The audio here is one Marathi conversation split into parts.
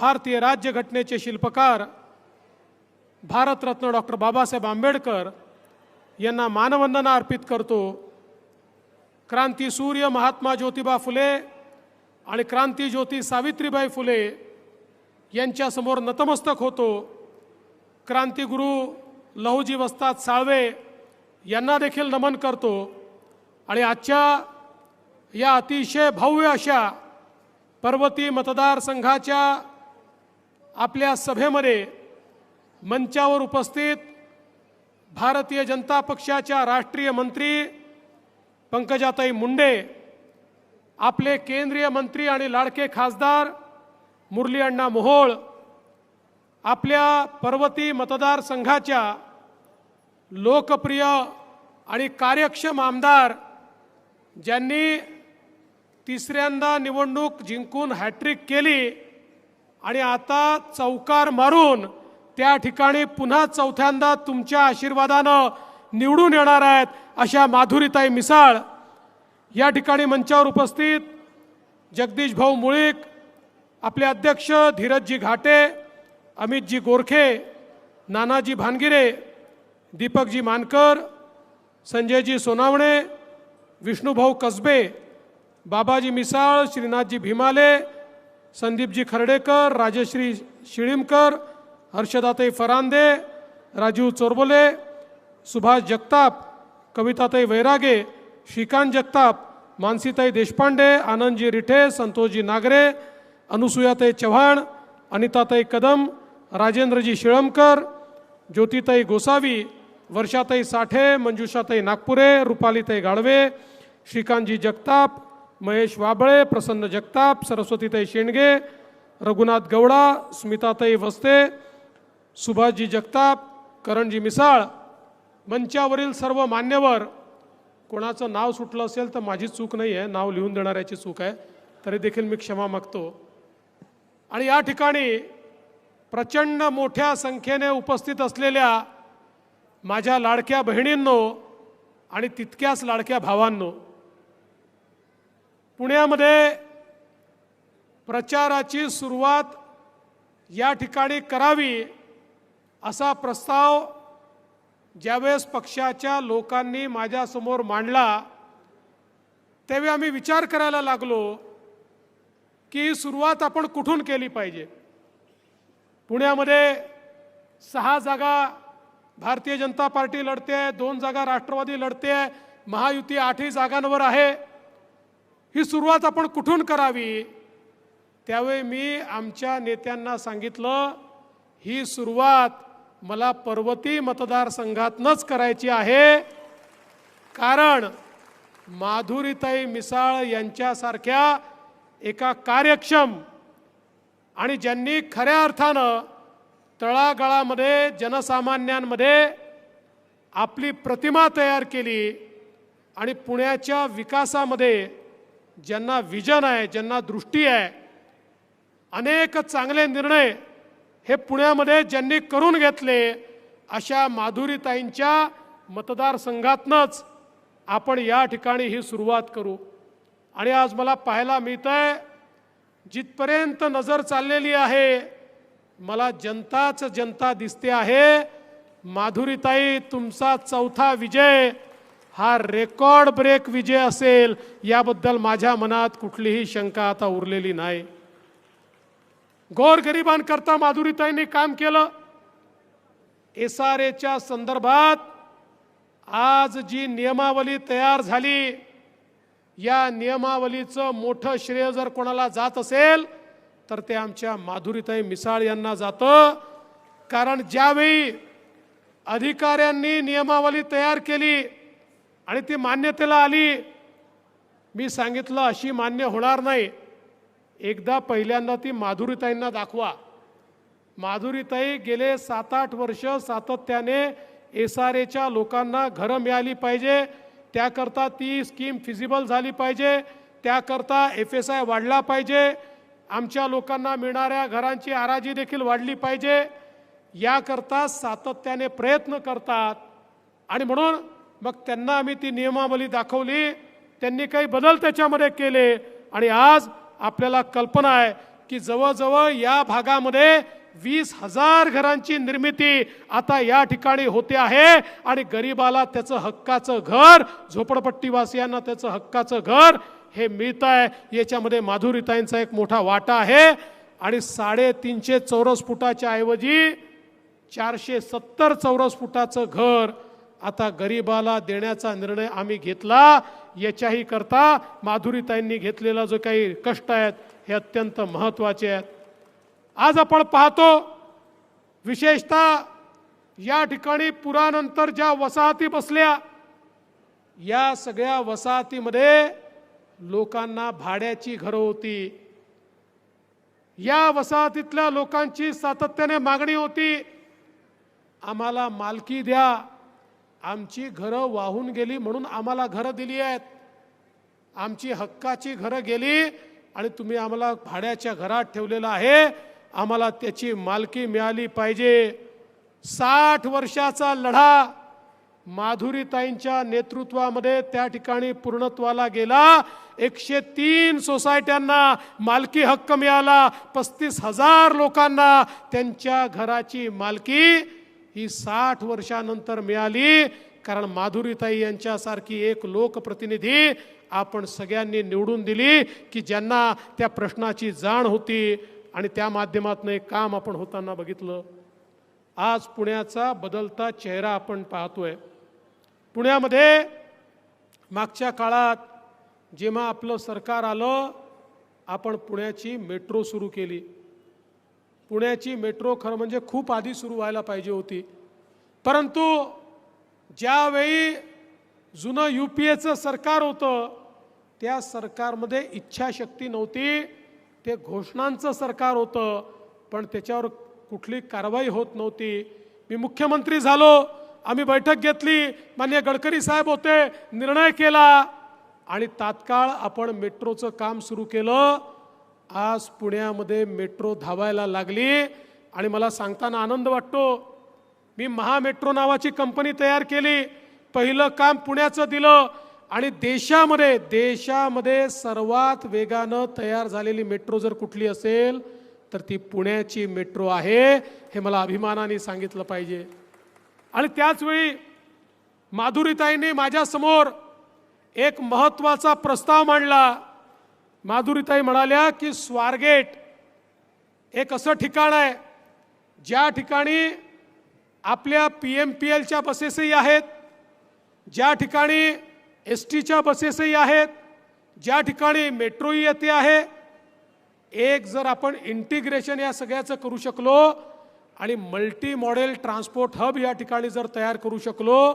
भारतीय राज्यघटनेचे शिल्पकार भारतरत्न डॉक्टर बाबासाहेब आंबेडकर यांना मानवंदना अर्पित करतो. क्रांतीसूर्य महात्मा ज्योतिबा फुले आणि क्रांती ज्योती सावित्रीबाई फुले यांच्यासमोर नतमस्तक होतो. क्रांतिगुरू लहुजी वस्ताद साळवे यांना देखील नमन करतो आणि आजच्या या अतिशय भव्य अशा पर्वती मतदारसंघाच्या आपल्या सभेमध्ये मंचावर उपस्थित भारतीय जनता पक्षाच्या राष्ट्रीय मंत्री पंकजाताई मुंडे आपले केंद्रीय मंत्री आणि लाडके खासदार मुरली अण्णा मोहोळ आपल्या पर्वती मतदारसंघाच्या लोकप्रिय आणि कार्यक्षम आमदार ज्यांनी तिसऱ्यांदा निवडणूक जिंकून हॅट्रिक केली आणि आता चौकार मारून त्या ठिकाणी पुन्हा चौथ्यांदा तुमच्या आशीर्वादानं निवडून येणार आहेत अशा माधुरीताई मिसाळ. या ठिकाणी मंचावर उपस्थित जगदीश भाऊ मुळीक आपले अध्यक्ष धीरजजी घाटे अमितजी गोरखे नानाजी भानगिरे दीपकजी मानकर संजयजी सोनावणे विष्णुभाऊ कसबे बाबाजी मिसाळ श्रीनाथजी भीमाले संदीपजी खर्डेकर राजश्री शिळीमकर हर्षदाताई फरांदे राजीव चोरबोले सुभाष जगताप कविताताई वैरागे श्रीकांत जगताप मानसीताई देशपांडे आनंदजी रिठे संतोषजी नागरे अनुसुयाताई चव्हाण अनिताताई कदम राजेंद्रजी शिळमकर ज्योतिताई गोसावी वर्षाताई साठे मंजुषाताई नागपुरे रुपालीताई गाळवे श्रीकांतजी जगताप महेश वाबळे प्रसन्न जगताप सरस्वतीताई शेंडगे रघुनाथ गौडा स्मिताताई वस्ते सुभाषजी जगताप करणजी मिसाळ. मंचावरील सर्व मान्यवर कोणाचं नाव सुटलं असेल तर माझी चूक नाही आहे नाव लिहून देणाऱ्याची चूक आहे तरी देखील मी क्षमा मागतो. आणि या ठिकाणी प्रचंड मोठ्या संख्येने उपस्थित असलेल्या माझ्या लाडक्या बहिणींनो आणि तितक्याच लाडक्या भावांनो पुण्यामध्ये प्रचाराची सुरुवात या ठिकाणी करावी असा प्रस्ताव ज्यावेळेस पक्षाच्या लोकांनी माझ्यासमोर मांडला त्यावेळी आम्ही विचार करायला लागलो की सुरुवात आपण कुठून केली पाहिजे? पुण्यामध्ये सहा जागा भारतीय जनता पार्टी लढते आहे दोन जागा राष्ट्रवादी लढते आहे महायुती आठही जागांवर आहे. ही सुरुवात आपण कुठून करावी? त्यावेळी मी आमच्या नेत्यांना सांगितलं ही सुरुवात मला पर्वती मतदारसंघातनंच करायची आहे. कारण माधुरीताई मिसाळ यांच्यासारख्या एका कार्यक्षम आणि ज्यांनी खऱ्या अर्थानं तळागाळामध्ये जनसामान्यांमध्ये आपली प्रतिमा तयार केली आणि पुण्याच्या विकासामध्ये ज्यांना विजन आहे ज्यांना दृष्टी आहे अनेक चांगले निर्णय हे पुण्यामध्ये ज्यांनी करून घेतले अशा माधुरीताईंच्या मतदारसंघातनंच आपण या ठिकाणी ही सुरुवात करू. आणि आज मला पाहायला मिळतं आहे जिथपर्यंत नजर चाललेली आहे मला जनताच जनता दिसते आहे. माधुरीताई तुमचा चौथा विजय हा रेकॉर्ड ब्रेक विजय असेल याबद्दल माझ्या मनात कुठलीही शंका आता उरलेली नाही. गोरगरिबांकरता माधुरीताईंनी काम केलं. एस आर एच्या संदर्भात आज जी नियमावली तयार झाली या नियमावलीचं मोठं श्रेय जर कोणाला जात असेल तर ते आमच्या माधुरीताई मिसाळ यांना जातं. कारण ज्यावेळी अधिकाऱ्यांनी नियमावली तयार केली आणि ती मान्यतेला आली. मी सांगितलं अशी मान्य होणार नाही. एकदा पहिल्यांदा ती माधुरीताईंना दाखवा. माधुरीताई गेले सात आठ वर्ष सातत्याने एस आर एच्या लोकांना घरं मिळाली पाहिजे. त्याकरता ती स्कीम फिजिबल झाली पाहिजे. त्याकरता एफ एस आय वाढला पाहिजे. आमच्या लोकांना मिळणाऱ्या घरांची आराजी देखील वाढली पाहिजे. याकरता सातत्याने प्रयत्न करतात. आणि म्हणून मग त्यांना आम्ही ती नियमावली दाखवली त्यांनी काही बदल त्याच्यामध्ये केले आणि आज आपल्याला कल्पना आहे की जवळजवळ या भागामध्ये वीस हजार घरांची निर्मिती आता या ठिकाणी होते आहे आणि गरिबाला त्याचं हक्काचं घर झोपडपट्टीवासियांना त्याचं हक्काचं घर हे मिळत आहे. याच्यामध्ये माधुरीताईंचा एक मोठा वाटा आहे आणि साडेतीनशे चौरस फुटाच्या ऐवजी चारशे सत्तर चौरस फुटाचं घर आता गरिबाला देण्याचा निर्णय आम्ही घेतला याच्याही करता माधुरीताईंनी घेतलेला जो काही कष्ट आहेत हे अत्यंत महत्त्वाचे आहेत. आज आपण पाहतो विशेषतः या ठिकाणी पुरानंतर ज्या वसाहती बसल्या या सगळ्या वसाहतीमध्ये लोकांना भाड्याची घरं होती. या वसाहतीतल्या लोकांची सातत्याने मागणी होती आम्हाला मालकी द्या आमची घरं वाहून गेली म्हणून आम्हाला घरं दिली आहेत. आमची हक्काची घरं गेली आणि तुम्ही आम्हाला भाड्याच्या घरात ठेवलेलं आहे. आम्हाला त्याची मालकी मिळाली पाहिजे. साठ वर्षाचा लढा माधुरीताईंच्या नेतृत्वामध्ये त्या ठिकाणी पूर्णत्वाला गेला. एकशे तीन सोसायट्यांना मालकी हक्क मिळाला. पस्तीस हजार लोकांना त्यांच्या घराची मालकी ही साठ वर्षानंतर मिळाली. कारण माधुरीताई यांच्यासारखी एक लोकप्रतिनिधी आपण सगळ्यांनी निवडून दिली की ज्यांना त्या प्रश्नाची जाण होती आणि त्या माध्यमातून एक काम आपण होताना बघितलं. आज पुण्याचा बदलता चेहरा आपण पाहतोय. पुण्यामध्ये मागच्या काळात जेव्हा आपलं सरकार आलं आपण पुण्याची मेट्रो सुरू केली. पुण्याची मेट्रो खरं म्हणजे खूप आधी सुरू व्हायला पाहिजे होती. परंतु ज्यावेळी जुनं यू पी एचं सरकार होतं त्या सरकारमध्ये इच्छाशक्ती नव्हती. ते घोषणांचं सरकार होतं पण त्याच्यावर कुठली कारवाई होत नव्हती. मी मुख्यमंत्री झालो आम्ही बैठक घेतली मान्य गडकरी साहेब होते निर्णय केला आणि तात्काळ आपण मेट्रोचं काम सुरू केलं. आज पुण्यामध्ये मेट्रो धावायला लागली आणि मला सांगताना आनंद वाटतो. मी महामेट्रो नावाची कंपनी तयार केली. पहिलं काम पुण्याचं दिलं आणि देशामध्ये देशामध्ये सर्वात वेगानं तयार झालेली मेट्रो जर कुठली असेल तर ती पुण्याची मेट्रो आहे हे मला अभिमानाने सांगितलं पाहिजे. आणि त्याचवेळी माधुरीताईंनी माझ्यासमोर एक महत्त्वाचा प्रस्ताव मांडला. माधुरीताई म्हणाल्या की स्वारगेट एक असं ठिकाण आहे? ज्या ठिकाणी आपल्या पी एम पी एलच्या बसेसही आहेत ज्या ठिकाणी एस टीच्या बसेसही आहेत ज्या ठिकाणी मेट्रोही येते आहे एक जर आपण इंटिग्रेशन या सगळ्याचं करू शकलो आणि मल्टी मॉडेल ट्रान्सपोर्ट हब या ठिकाणी जर तयार करू शकलो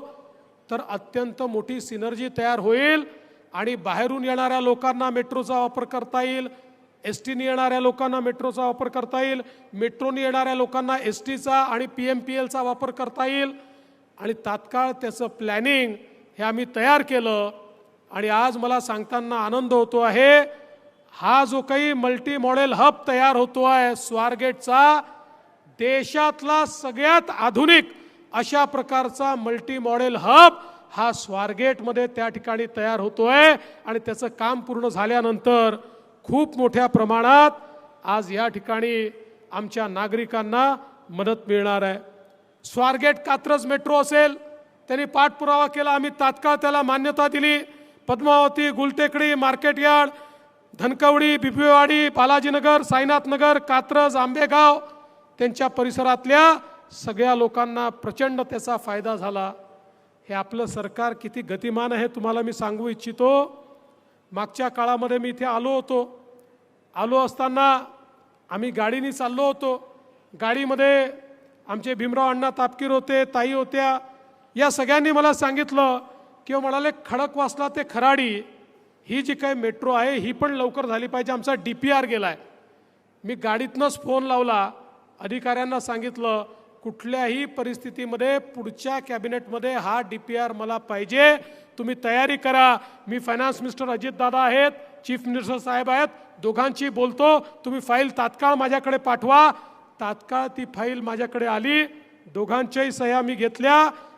तर अत्यंत मोठी सिनर्जी तयार होईल. आणि बाहेरून येणाऱ्या लोकांना मेट्रोचा वापर करता येईल. एस टीने येणाऱ्या लोकांना मेट्रोचा वापर करता येईल. मेट्रोने येणाऱ्या लोकांना एस टीचा आणि पी एम पी एलचा वापर करता येईल. आणि तात्काळ त्याचं प्लॅनिंग हे आम्ही तयार केलं. आणि आज मला सांगताना आनंद होतो आहे. हा जो काही मल्टी मॉडेल हब तयार होतो आहे स्वारगेटचा देशातला सगळ्यात आधुनिक अशा प्रकारचा मल्टी मॉडेल हब हा स्वारगेटमध्ये त्या ठिकाणी तयार होतोय आणि त्याचं काम पूर्ण झाल्यानंतर खूप मोठ्या प्रमाणात आज या ठिकाणी आमच्या नागरिकांना मदत मिळणार आहे. स्वारगेट कात्रज मेट्रो असेल त्यांनी पाठपुरावा केला आम्ही तात्काळ त्याला मान्यता दिली. पद्मावती गुलटेकडी मार्केट यार्ड धनकवडी बिबवेवाडी बालाजीनगर साईनाथनगर कात्रज आंबेगाव त्यांच्या परिसरातल्या सगळ्या लोकांना प्रचंड त्याचा फायदा झाला. हे आपलं सरकार किती गतिमान आहे तुम्हाला मी सांगू इच्छितो. मागच्या काळामध्ये मी इथे आलो होतो. आलो असताना आम्ही गाडीने चाललो होतो. गाडीमध्ये आमचे भीमराव अण्णा तापकीर होते ताई होत्या या सगळ्यांनी मला सांगितलं किंवा हो म्हणाले खडक वाचला ते खराडी ही जी काही मेट्रो आहे ही पण लवकर झाली पाहिजे आमचा डी पी आर गेला आहे मी गाडीतनंच फोन लावला. अधिकाऱ्यांना सांगितलं कुठल्याही परिस्थितीमध्ये पुढच्या कॅबिनेटमध्ये हा डी पी आर मला पाहिजे. तुम्ही तयारी करा. मी फायनान्स मिनिस्टर अजितदादा आहेत चीफ मिनिस्टर साहेब आहेत दोघांची बोलतो. तुम्ही फाईल तात्काळ माझ्याकडे पाठवा. तात्काळ ती फाईल माझ्याकडे आली. दोघांच्याही सह्या मी घेतल्या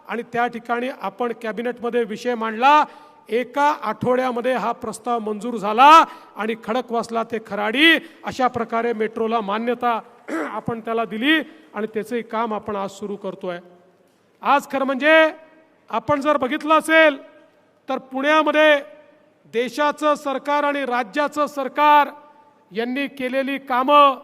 आणि त्या ठिकाणी आपण कॅबिनेटमध्ये विषय मांडला. एका आठवड्यामध्ये हा प्रस्ताव मंजूर झाला आणि खडकवासला ते खराडी अशा प्रकारे मेट्रोला मान्यता आपण त्याला दिली आणि त्याचंही काम आपण आज सुरू करतोय. आज खरं म्हणजे आपण जर बघितलं असेल तर पुण्यामध्ये देशाचं सरकार आणि राज्याचं सरकार यांनी केलेली कामं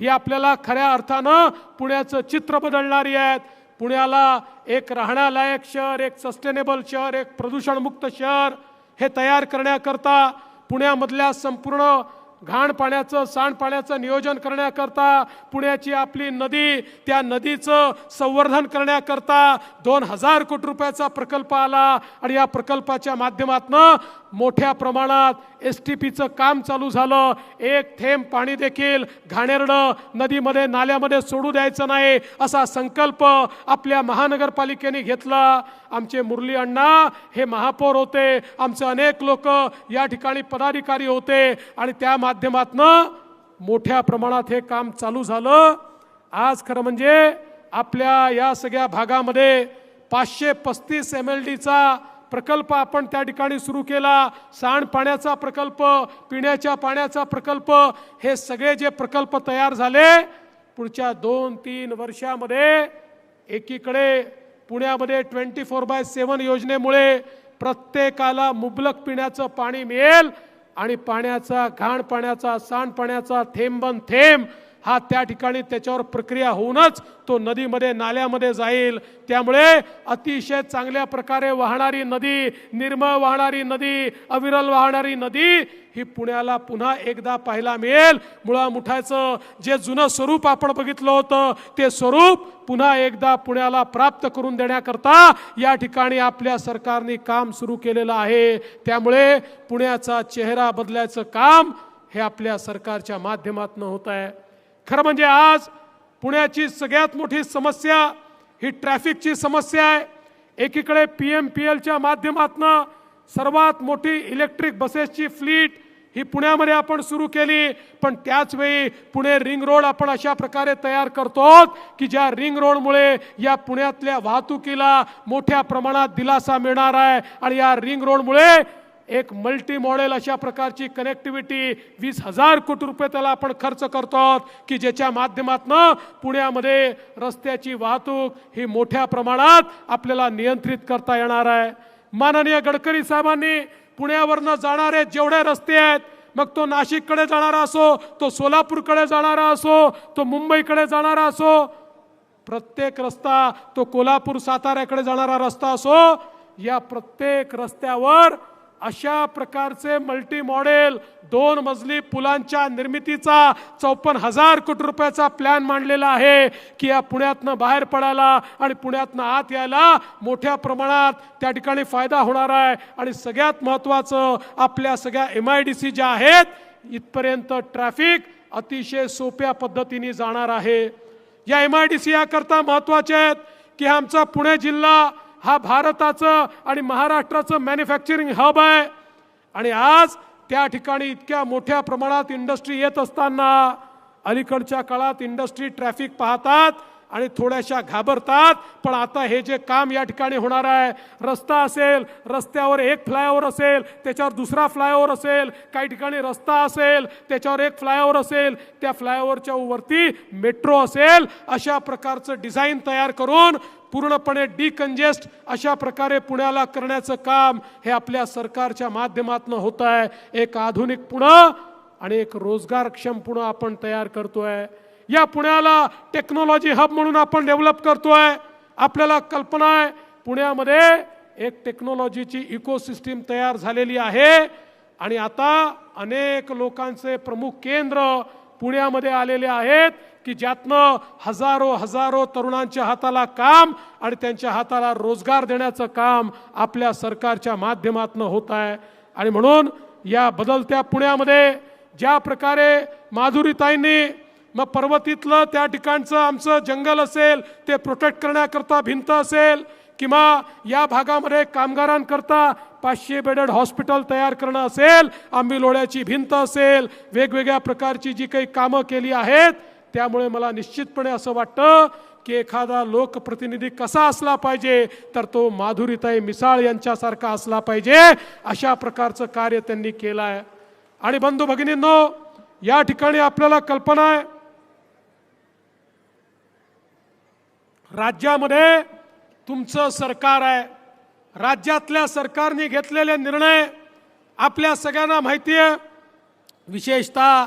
ही आपल्याला खऱ्या अर्थानं पुण्याचं चित्र बदलणारी आहेत. पुण्याला एक राहण्यालायक शहर एक सस्टेनेबल शहर एक प्रदूषणमुक्त शहर हे तयार करण्याकरता पुण्यामधल्या संपूर्ण घाण पाण्याचं सांडपाण्याचं नियोजन करण्याकरता पुण्याची आपली नदी त्या नदीचं संवर्धन करण्याकरता दोन हजार कोटी रुपयाचा प्रकल्प आला. आणि या प्रकल्पाच्या माध्यमातनं मोठ्या प्रमाणात एस टी पीचं काम चालू झालं. एक थेंब पाणी देखील घाणेरडं नदीमध्ये नाल्यामध्ये सोडू द्यायचं नाही असा संकल्प आपल्या महानगरपालिकेने घेतला. आमचे मुरली अण्णा हे महापौर होते. आमचे अनेक लोक या ठिकाणी पदाधिकारी होते. आणि त्या माध्यमातनं मोठ्या प्रमाणात हे काम चालू झालं. आज खरं म्हणजे आपल्या या सगळ्या भागामध्ये पाचशे पस्तीस एम एल डीचा प्रकल्प आपण त्या ठिकाणी सुरू केला. सांडपाण्याचा प्रकल्प पिण्याच्या पाण्याचा प्रकल्प हे सगळे जे प्रकल्प तयार झाले पुढच्या दोन तीन वर्षामध्ये एकीकडे पुण्यामध्ये ट्वेंटी फोर बाय सेवन योजनेमुळे प्रत्येकाला मुबलक पिण्याचं पाणी मिळेल आणि पाण्याचा घाण पाण्याचा सांडपाण्याचा थेंबन थेंब हा त्या ठिकाणी त्याच्यावर प्रक्रिया होऊनच तो नदीमध्ये नाल्यामध्ये जाईल. त्यामुळे अतिशय चांगल्या प्रकारे वाहणारी नदी निर्मळ वाहणारी नदी अविरल वाहणारी नदी ही पुण्याला पुन्हा एकदा पाहायला मिळेल. मुळामुठाचं जे जुनं स्वरूप आपण बघितलं होतं ते स्वरूप पुन्हा एकदा पुण्याला प्राप्त करून देण्याकरता या ठिकाणी आपल्या सरकारने काम सुरू केलेलं आहे. त्यामुळे पुण्याचा चेहरा बदलायचं काम हे आपल्या सरकारच्या माध्यमातून होत आहे. खरं म्हणजे आज पुण्याची सगळ्यात मोठी समस्या ही ट्रॅफिकची समस्या आहे. एकीकडे पी एम पी एलच्या माध्यमातनं सर्वात मोठी इलेक्ट्रिक बसेसची फ्लीट ही पुण्यामध्ये आपण सुरू केली. पण त्याचवेळी पुणे रिंग रोड आपण अशा प्रकारे तयार करतो की ज्या रिंग रोडमुळे या पुण्यातल्या वाहतुकीला मोठ्या प्रमाणात दिलासा मिळणार आहे. आणि या रिंग रोडमुळे एक मल्टी मॉडेल अशा प्रकारची कनेक्टिव्हिटी वीस हजार कोटी रुपये त्याला आपण खर्च करतो की ज्याच्या माध्यमातनं पुण्यामध्ये रस्त्याची वाहतूक ही मोठ्या प्रमाणात आपल्याला नियंत्रित करता येणार आहे. माननीय गडकरी साहेबांनी पुण्यावरनं जाणारे जेवढे रस्ते आहेत मग तो नाशिककडे जाणारा असो तो सोलापूरकडे जाणारा असो तो मुंबईकडे जाणारा असो प्रत्येक रस्ता तो कोल्हापूर साताऱ्याकडे जाणारा रस्ता असो या प्रत्येक रस्त्यावर अशा प्रकारचे मल्टी मॉडेल दोन मजली पुलांच्या निर्मितीचा चौपन्न हजार कोटी रुपयाचा प्लॅन मांडलेला आहे की या पुण्यातनं बाहेर पडायला आणि पुण्यातनं आत यायला मोठ्या प्रमाणात त्या ठिकाणी फायदा होणार आहे. आणि सगळ्यात महत्त्वाचं आपल्या सगळ्या एम आय डी सी ज्या आहेत इथपर्यंत ट्रॅफिक अतिशय सोप्या पद्धतीने जाणार आहे. या एम आय डी सी याकरता महत्त्वाचे आहेत की आमचा पुणे जिल्हा हा भारताचं आणि महाराष्ट्राचं मॅन्युफॅक्चरिंग हब आहे. आणि आज त्या ठिकाणी इतक्या मोठ्या प्रमाणात इंडस्ट्री येत असताना अलीकडच्या काळात इंडस्ट्री ट्रॅफिक पाहतात. आणि थोड्याशा घाबरतात पण आता हे जे काम या ठिकाणी होणार आहे रस्ता असेल रस्त्यावर एक फ्लायओव्हर असेल त्याच्यावर दुसरा फ्लायओव्हर असेल काही ठिकाणी रस्ता असेल त्याच्यावर एक फ्लायओव्हर असेल त्या फ्लायओव्हरच्या वरती मेट्रो असेल अशा प्रकारचं डिझाईन तयार करून पूर्णपणे डिकंजेस्ट अशा प्रकारे पुण्याला करण्याचं काम हे आपल्या सरकारच्या माध्यमातून होत आहे. एक आधुनिक पुणं आणि एक रोजगारक्षम पुणं आपण तयार करतोय. या पुण्याला टेक्नॉलॉजी हब म्हणून आपण डेव्हलप करतो आहे आपल्याला कल्पना आहे पुण्यामध्ये एक टेक्नॉलॉजीची इकोसिस्टीम तयार झालेली आहे. आणि आता अनेक लोकांचे प्रमुख केंद्र पुण्यामध्ये आलेले आहेत की ज्यातनं हजारो हजारो तरुणांच्या हाताला काम आणि त्यांच्या हाताला रोजगार देण्याचं काम आपल्या सरकारच्या माध्यमातून होत आहे. आणि म्हणून या बदलत्या पुण्यामध्ये ज्या प्रकारे माधुरीताईंनी मग पर्वतीतलं त्या ठिकाणचं आमचं जंगल असेल ते प्रोटेक्ट करण्याकरता भिंत असेल किंवा या भागामध्ये कामगारांकरता पाचशे बेडेड हॉस्पिटल तयार करणं असेल आंबी लोळ्याची भिंत असेल वेगवेगळ्या प्रकारची जी काही कामं केली आहेत त्यामुळे मला निश्चितपणे असं वाटतं की एखादा लोकप्रतिनिधी कसा असला पाहिजे तर तो माधुरीताई मिसाळ यांच्यासारखा असला पाहिजे अशा प्रकारचं कार्य त्यांनी केलं आहे आणि बंधू भगिनींनो या ठिकाणी आपल्याला कल्पना आहे राज्यामध्ये तुमचं सरकार आहे. राज्यातल्या सरकारने घेतलेले निर्णय आपल्या सगळ्यांना माहिती आहे. विशेषतः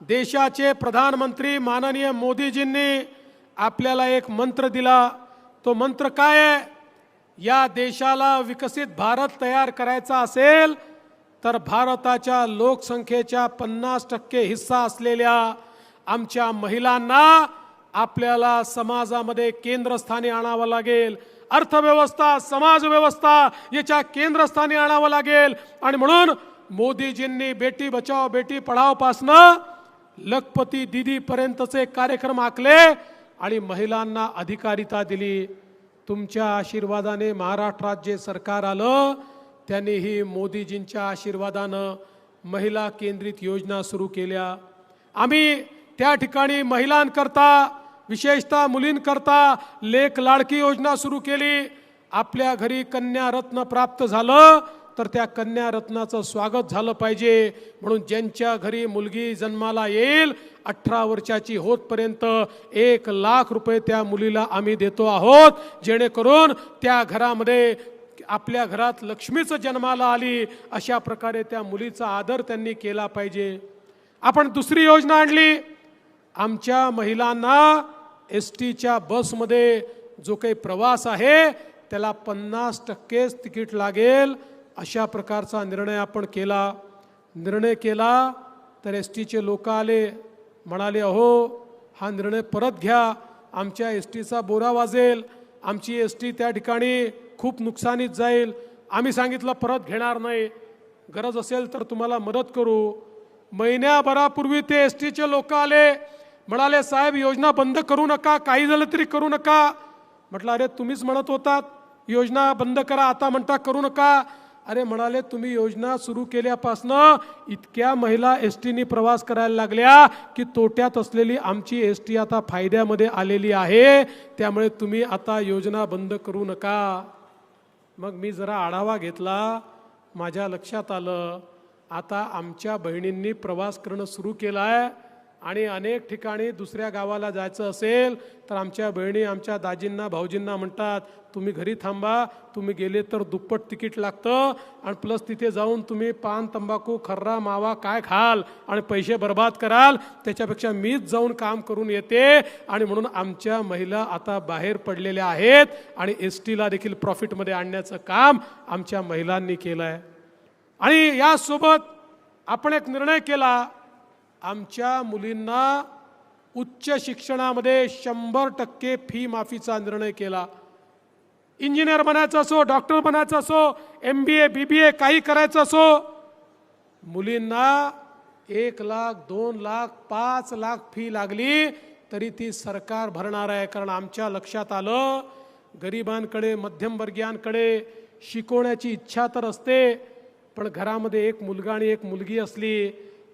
देशाचे प्रधानमंत्री माननीय मोदीजींनी आपल्याला एक मंत्र दिला. तो मंत्र काय आहे? या देशाला विकसित भारत तयार करायचा असेल तर भारताच्या लोकसंख्येच्या पन्नास टक्के हिस्सा असलेल्या आमच्या महिलांना आपल्याला समाजामध्ये केंद्रस्थानी आणावं लागेल. अर्थव्यवस्था समाजव्यवस्था याच्या केंद्रस्थानी आणावं लागेल. आणि म्हणून मोदीजींनी बेटी बचाव बेटी पढावपासनं लखपती दिदीपर्यंतचे कार्यक्रम आखले आणि महिलांना अधिकारिता दिली. तुमच्या आशीर्वादाने महाराष्ट्रात जे सरकार आलं. त्यांनी ही मोदीजींच्या आशीर्वादानं महिला केंद्रित योजना सुरू केल्या. आम्ही त्या ठिकाणी महिलांकरता विशेषतः मुलींकरता लेख लाडकी योजना सुरू केली. आपल्या घरी कन्या रत्न प्राप्त झालं तर त्या कन्या रत्नाचं स्वागत झालं पाहिजे. म्हणून ज्यांच्या घरी मुलगी जन्माला येईल अठरा वर्षाची होतपर्यंत एक लाख रुपये त्या मुलीला आम्ही देतो आहोत. जेणेकरून त्या घरामध्ये आपल्या घरात लक्ष्मीचं जन्माला आली अशा प्रकारे त्या मुलीचा आदर त्यांनी केला पाहिजे. आपण दुसरी योजना आणली. आमच्या महिलांना एस टीच्या बसमध्ये जो काही प्रवास आहे त्याला पन्नास टक्केच तिकीट लागेल अशा प्रकारचा निर्णय आपण केला. निर्णय केला तर एस टीचे लोक आले म्हणाले अहो हा निर्णय परत घ्या. आमच्या एस टीचा बोरा वाजेल. आमची एस टी त्या ठिकाणी खूप नुकसानीत जाईल. आम्ही सांगितलं परत घेणार नाही. गरज असेल तर तुम्हाला मदत करू. महिन्याभरापूर्वी ते एस टीचे लोक आले. म्हणाले साहेब योजना बंद करू नका काही झालं तरी करू नका. म्हटलं अरे तुम्हीच म्हणत होतात योजना बंद करा आता म्हणता करू नका. अरे म्हणाले तुम्ही योजना सुरू केल्यापासनं इतक्या महिला एस टीनी प्रवास करायला लागल्या की तोट्यात असलेली आमची एस टी आता फायद्यामध्ये आलेली आहे त्यामुळे तुम्ही आता योजना बंद करू नका. मग मी जरा आढावा घेतला माझ्या लक्षात आलं आता आमच्या बहिणींनी प्रवास करणं सुरू केलं आहे आणि अनेक ठिकाणी दुसऱ्या गावाला जायचं असेल तर आमच्या बहिणी आमच्या दाजींना भाऊजींना म्हणतात तुम्ही घरी थांबा तुम्ही गेले तर दुप्पट तिकीट लागतं आणि प्लस तिथे जाऊन तुम्ही पान तंबाखू खर्रा मावा काय खाल आणि पैसे बर्बाद कराल त्याच्यापेक्षा मीच जाऊन काम करून येते. आणि म्हणून आमच्या महिला आता बाहेर पडलेल्या आहेत आणि एस टीला देखील प्रॉफिटमध्ये आणण्याचं काम आमच्या महिलांनी केलं आहे आणि यासोबत आपण एक निर्णय केला आमच्या मुलींना उच्च शिक्षणामध्ये शंभर टक्के फी माफीचा निर्णय केला. इंजिनियर बनायचं असो डॉक्टर बनायचं असो एम बी ए बी बी ए काही करायचं असो मुलींना एक लाख दोन लाख पाच लाख फी लागली तरी ती सरकार भरणार आहे. कारण आमच्या लक्षात आलं गरिबांकडे मध्यमवर्गीयांकडे शिकवण्याची इच्छा तर असते पण घरामध्ये एक मुलगा आणि एक मुलगी असली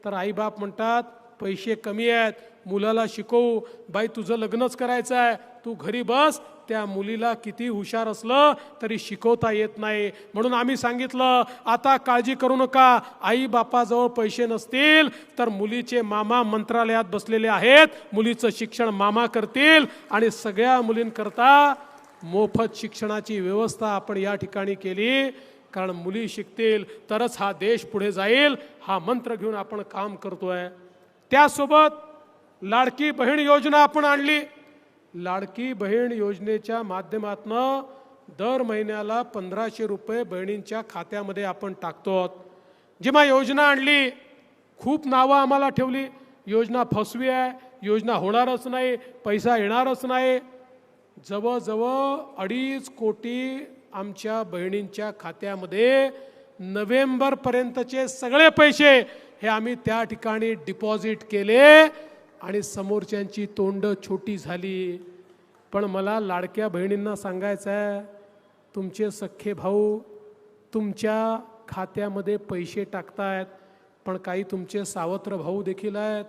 तर आईबाप म्हणतात पैसे कमी आहेत मुलाला शिकवू. बाई तुझं लग्नच करायचं आहे. तू घरी बस. त्या मुलीला किती हुशार असलं तरी शिकवता येत नाही. म्हणून आम्ही सांगितलं आता काळजी करू नका. आई बापाजवळ पैसे नसतील तर मुलीचे मामा मंत्रालयात बसलेले आहेत. मुलीचं शिक्षण मामा करतील आणि सगळ्या मुलींकरता मोफत शिक्षणाची व्यवस्था आपण या ठिकाणी केली. कारण मुली शिकतील तरच हा देश पुढे जाईल हा मंत्र घेऊन आपण काम करतोय. त्यासोबत लाडकी बहीण योजना आपण आणली. लाडकी बहीण योजनेच्या माध्यमातनं दर महिन्याला पंधराशे रुपये बहिणींच्या खात्यामध्ये आपण टाकतो जेव्हा योजना आणली खूप नावं आम्हाला ठेवली. योजना फसवी आहे योजना होणारच नाही पैसा येणारच नाही. जवळजवळ अडीच कोटी आमच्या बहिणींच्या खात्यामध्ये नोव्हेंबरपर्यंतचे सगळे पैसे हे आम्ही त्या ठिकाणी डिपॉझिट केले आणि समोरच्यांची तोंड छोटी झाली. पण मला लाडक्या बहिणींना सांगायचं आहे तुमचे सख्खे भाऊ तुमच्या खात्यामध्ये पैसे टाकतायत पण काही तुमचे सावत्र भाऊ देखील आहेत.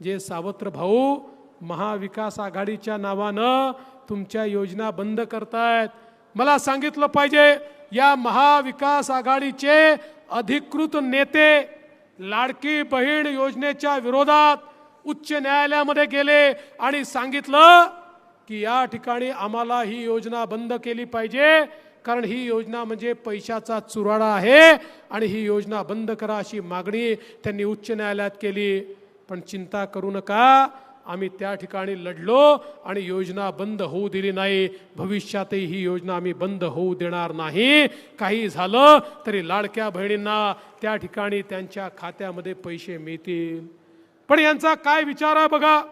जे सावत्र भाऊ महाविकास आघाडीच्या नावानं तुमच्या योजना बंद करतायत मला सांगितलं पाहिजे या महाविकास आघाडीचे अधिकृत नेते लाडकी बहीण योजनेच्या विरोधात उच्च न्यायालयामध्ये गेले आणि सांगितलं की या ठिकाणी आम्हाला ही योजना बंद केली पाहिजे कारण ही योजना म्हणजे पैशाचा चुराडा आहे आणि ही योजना बंद करा अशी मागणी त्यांनी उच्च न्यायालयात केली. पण चिंता करू नका आम्ही त्या ठिकाणी लढलो आणि योजना बंद होऊ दिली नाही. भविष्यातही ही योजना आम्ही बंद होऊ देणार नाही. काही झालं तरी लाडक्या बहिणींना त्या ठिकाणी त्यांच्या खात्यामध्ये पैसे मिळतील. पण यांचा काय विचार आहे बघा?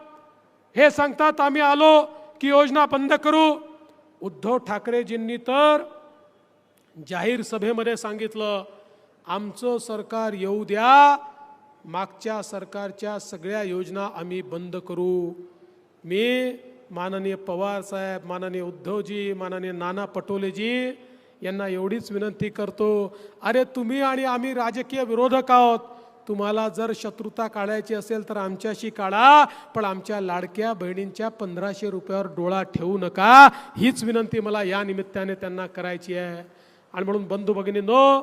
हे सांगतात आम्ही आलो की योजना बंद करू. उद्धव ठाकरेजींनी तर जाहीर सभेमध्ये सांगितलं आमचं सरकार येऊ द्या मागच्या सरकारच्या सगळ्या योजना आम्ही बंद करू. मी माननीय पवार साहेब माननीय उद्धवजी माननीय नाना पटोलेजी यांना एवढीच विनंती करतो अरे तुम्ही आणि आम्ही राजकीय विरोधक आहोत. तुम्हाला जर शत्रुता काढायची असेल तर आमच्याशी काढा पण आमच्या लाडक्या बहिणींच्या पंधराशे रुपयावर डोळा ठेवू नका. हीच विनंती मला या निमित्ताने त्यांना करायची आहे. आणि म्हणून बंधू भगिनींनो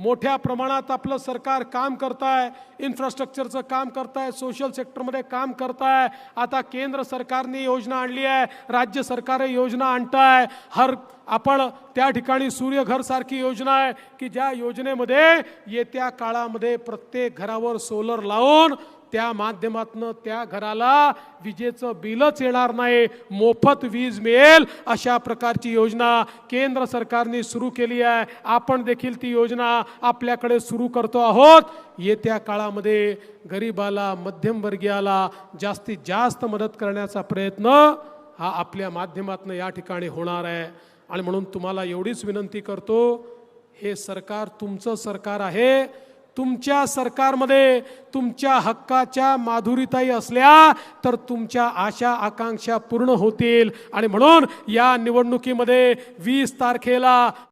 मोठ्या प्रमाणात आपलं सरकार काम करताय इन्फ्रास्ट्रक्चरचं काम करताय सोशल सेक्टरमध्ये काम करताय. आता केंद्र सरकारने योजना आणली आहे राज्य सरकार योजना आणत आहे हर आपण त्या ठिकाणी सूर्यघरसारखी योजना आहे की ज्या योजनेमध्ये येत्या काळामध्ये प्रत्येक घरावर सोलर लावून त्या माध्यमातनं त्या घराला विजेचं बिलच येणार नाही मोफत वीज मिळेल अशा प्रकारची योजना केंद्र सरकारने सुरू केली आहे. आपण देखील ती योजना आपल्याकडे सुरू करतो आहोत. येत्या काळामध्ये गरिबाला मध्यमवर्गीयाला जास्तीत जास्त मदत करण्याचा प्रयत्न हा आपल्या माध्यमातून या ठिकाणी होणार आहे. आणि म्हणून तुम्हाला एवढीच विनंती करतो हे सरकार तुमचं सरकार आहे. तुमच्या सरकारमध्ये तुमच्या हक्काच्या माधुरीताई असल्या तर तुमच्या आशा आकांक्षा पूर्ण होतील. आणि म्हणून या निवडणुकीमध्ये वीस तारखेला